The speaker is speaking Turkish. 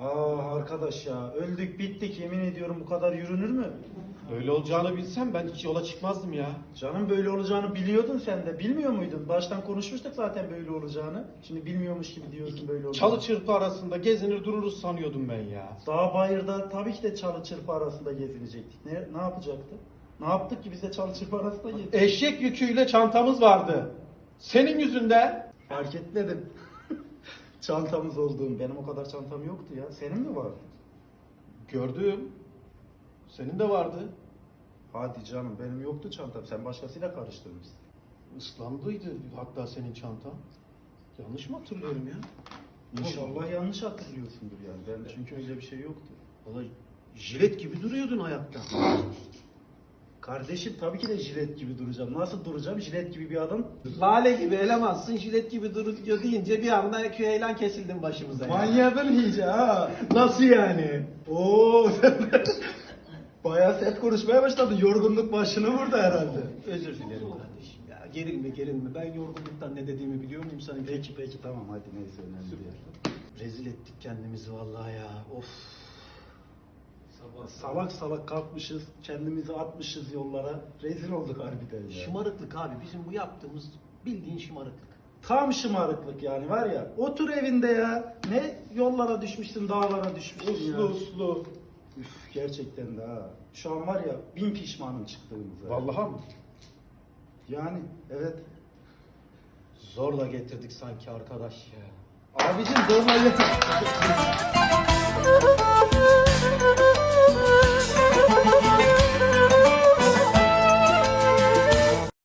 Aa arkadaş ya öldük bittik yemin ediyorum bu kadar yürünür mü? Öyle olacağını bilsem ben hiç yola çıkmazdım ya. Canım böyle olacağını biliyordun sen de bilmiyor muydun? Baştan konuşmuştuk zaten böyle olacağını. Şimdi bilmiyormuş gibi diyorsun böyle olacağını. Çalı çırpı arasında gezinir dururuz sanıyordum ben ya. Dağ bayırda tabii ki de çalı çırpı arasında gezinecektik. Ne, ne yapacaktı? Ne yaptık ki biz de çalı çırpı arasında gezdik? Eşek yüküyle çantamız vardı. Senin yüzünden. Fark etmedim. Çantamız olduğum. Benim o kadar çantam yoktu ya. Senin mi vardı? Gördüm. Senin de vardı. Hadi canım benim yoktu çantam. Sen başkasıyla karıştırmışsın. Islandıydı hatta senin çantan. Yanlış mı hatırlıyorum ya? İnşallah yanlış hatırlıyorsundur yani. Ben çünkü öyle bir şey yoktu. Valla jilet gibi duruyordun ayakta. Kardeşim tabii ki de jilet gibi duracağım. Nasıl duracağım? Jilet gibi bir adam. Lale gibi elemansın, jilet gibi duruyor deyince bir anda küheylan kesildin başımıza. ya. Manyadın iyice ha. Nasıl yani? Oo sen bayağı sert konuşmaya başladın. Yorgunluk başını vurdu herhalde. Özür dilerim kardeşim ya. Gerilme gerilme. Ben yorgunluktan ne dediğimi biliyor muyum sanki? Peki peki tamam hadi neyse önemli değil. Rezil ettik kendimizi vallahi ya. Of. Salak salak kalkmışız, kendimizi atmışız yollara. Rezil olduk harbiden ya. Şımarıklık abi. Bizim bu yaptığımız bildiğin şımarıklık. Tam şımarıklık yani var ya. Otur evinde ya. Ne yollara düşmüşsün, dağlara düşmüşsün ya. Uslu uslu. Üf, gerçekten de ha. Şu an var ya bin pişmanım çıktığımıza. Vallahi mı? Yani evet. Zorla getirdik sanki arkadaş ya. Abicim zorla